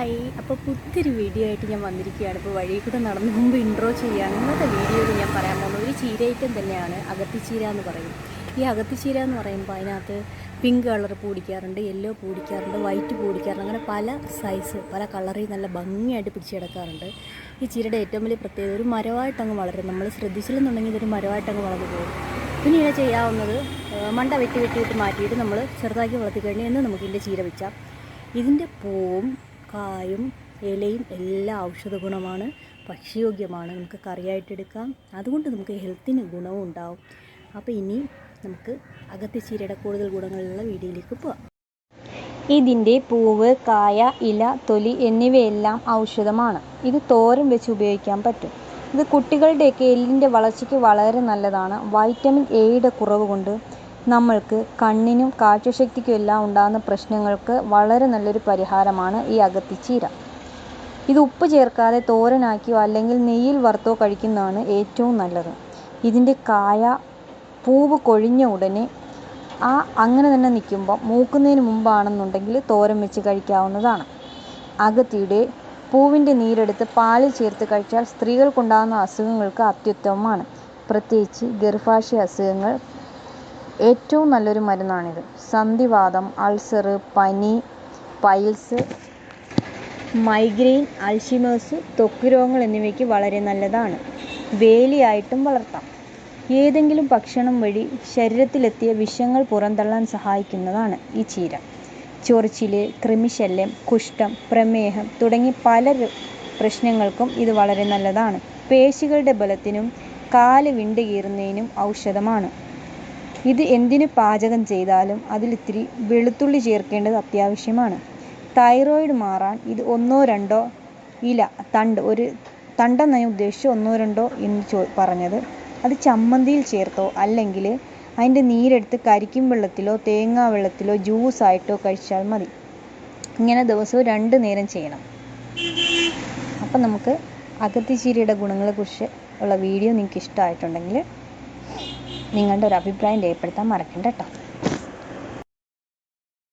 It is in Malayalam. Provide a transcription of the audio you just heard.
ഹായ് അപ്പോൾ പുതിയൊരു വീഡിയോ ആയിട്ട് ഞാൻ വന്നിരിക്കുകയാണ്. ഇപ്പോൾ വഴി കൂടെ നടന്നു മുമ്പ് ഇൻട്രോ ചെയ്യുക ഇന്നത്തെ വീഡിയോയിൽ ഞാൻ പറയാൻ പോകുന്നത് ഒരു ചീര ഐറ്റം തന്നെയാണ് അകത്തിച്ചീര എന്ന് പറയും. ഈ അകത്തിച്ചീര എന്ന് പറയുമ്പോൾ അതിനകത്ത് പിങ്ക് കളർ പൂടിക്കാറുണ്ട് യെല്ലോ പൂടിക്കാറുണ്ട് വൈറ്റ് പൂടിക്കാറുണ്ട് അങ്ങനെ പല സൈസ് പല കളറിൽ നല്ല ഭംഗിയായിട്ട് പിടിച്ചെടുക്കാറുണ്ട് ഈ ചീരയുടെ ഏറ്റവും വലിയ പ്രത്യേകത ഒരു മരമായിട്ടങ്ങ് വളരും. നമ്മൾ ശ്രദ്ധിച്ചില്ലെന്നുണ്ടെങ്കിൽ ഇതൊരു മരമായിട്ടങ്ങ് വളർന്നു പോകും. പിന്നെ ഇതിനെ ചെയ്യാവുന്നത് മണ്ട വെട്ടി വെട്ടിയിട്ട് മാറ്റിയിട്ട് നമ്മൾ ചെറുതാക്കി വളർത്തി കഴിഞ്ഞാൽ എന്ന് നമുക്ക് ഇതിന്റെ ചീര വെച്ചാൽ ഇതിന്റെ പൂവും കായും ഇലയും എല്ലാ ഔഷധ ഗുണമാണ് ഭക്ഷ്യയോഗ്യമാണ്. നമുക്ക് കറിയായിട്ട് എടുക്കാം. അതുകൊണ്ട് നമുക്ക് ഹെൽത്തിന് ഗുണവും ഉണ്ടാവും. അപ്പോൾ ഇനി നമുക്ക് അകത്തെ ചീരയുടെ കൂടുതൽ ഗുണങ്ങളുള്ള വീഡിയോയിലേക്ക് പോവാം. ഇതിന്റെ പൂവ് കായ ഇല തൊലി എന്നിവയെല്ലാം ഔഷധമാണ്. ഇത് തോരൻ വെച്ച് ഉപയോഗിക്കാൻ പറ്റും. ഇത് കുട്ടികളുടെയൊക്കെ എല്ലിന്റെ വളർച്ചയ്ക്ക് വളരെ നല്ലതാണ്. വൈറ്റമിൻ എയുടെ കുറവ് കൊണ്ട് നമ്മൾക്ക് കണ്ണിനും കാഴ്ചശക്തിക്കും എല്ലാം ഉണ്ടാകുന്ന പ്രശ്നങ്ങൾക്ക് വളരെ നല്ലൊരു പരിഹാരമാണ് ഈ അകത്തിച്ചീര ഇത് ഉപ്പ് ചേർക്കാതെ തോരനാക്കിയോ അല്ലെങ്കിൽ നെയ്യിൽ വറുത്തോ കഴിക്കുന്നതാണ് ഏറ്റവും നല്ലത്. ഇതിന്റെ കായ പൂവ് കൊഴിഞ്ഞ ഉടനെ ആ അങ്ങനെ തന്നെ നിൽക്കുമ്പോൾ മൂക്കുന്നതിന് മുമ്പാണെന്നുണ്ടെങ്കിൽ തോരൻ വെച്ച് കഴിക്കാവുന്നതാണ്. അകത്തിയുടെ പൂവിന്റെ നീരെടുത്ത് പാലിൽ ചേർത്ത് കഴിച്ചാൽ സ്ത്രീകൾക്കുണ്ടാകുന്ന അസുഖങ്ങൾക്ക് അത്യുത്തമമാണ്. പ്രത്യേകിച്ച് ഗർഭാശയ അസുഖങ്ങൾ ഏറ്റവും നല്ലൊരു മരുന്നാണിത്. സന്ധിവാതം അൾസർ പനി പൈൽസ് മൈഗ്രെയിൻ അൾഷിമേഴ്സ് ത്വക്ക് രോഗങ്ങൾ എന്നിവയ്ക്ക് വളരെ നല്ലതാണ്. വേലിയായിട്ടും വളർത്താം. ഏതെങ്കിലും ഭക്ഷണം വഴി ശരീരത്തിലെത്തിയ വിഷങ്ങൾ പുറന്തള്ളാൻ സഹായിക്കുന്നതാണ് ഈ ചീര. ചൊറിച്ചിൽ കൃമിശല്യം കുഷ്ഠം പ്രമേഹം തുടങ്ങി പല പ്രശ്നങ്ങൾക്കും ഇത് വളരെ നല്ലതാണ്. പേശികളുടെ ബലത്തിനും കാൽ വിണ്ടുകീറുന്നതിനും ഔഷധമാണ്. ഇത് എന്തിനു പാചകം ചെയ്താലും അതിലിത്തിരി വെളുത്തുള്ളി ചേർക്കേണ്ടത് അത്യാവശ്യമാണ്. തൈറോയിഡ് മാറാൻ ഇത് ഒന്നോ രണ്ടോ ഇല തണ്ട് ഒരു തണ്ടെന്ന് ഞാൻ ഉദ്ദേശിച്ചു ഒന്നോ രണ്ടോ എന്ന് ചോ പറഞ്ഞത്. അത് ചമ്മന്തിയിൽ ചേർത്തോ അല്ലെങ്കിൽ അതിന്റെ നീരെടുത്ത് കരിക്കും വെള്ളത്തിലോ തേങ്ങാ വെള്ളത്തിലോ ജ്യൂസായിട്ടോ കഴിച്ചാൽ മതി. ഇങ്ങനെ ദിവസവും രണ്ട് നേരം ചെയ്യണം. അപ്പം നമുക്ക് അകത്തിച്ചീരയുടെ ഗുണങ്ങളെക്കുറിച്ച് ഉള്ള വീഡിയോ നിങ്ങൾക്ക് ഇഷ്ടമായിട്ടുണ്ടെങ്കിൽ നിങ്ങളുടെ ഒരു അഭിപ്രായം രേഖപ്പെടുത്താൻ മറക്കണ്ട കേട്ടോ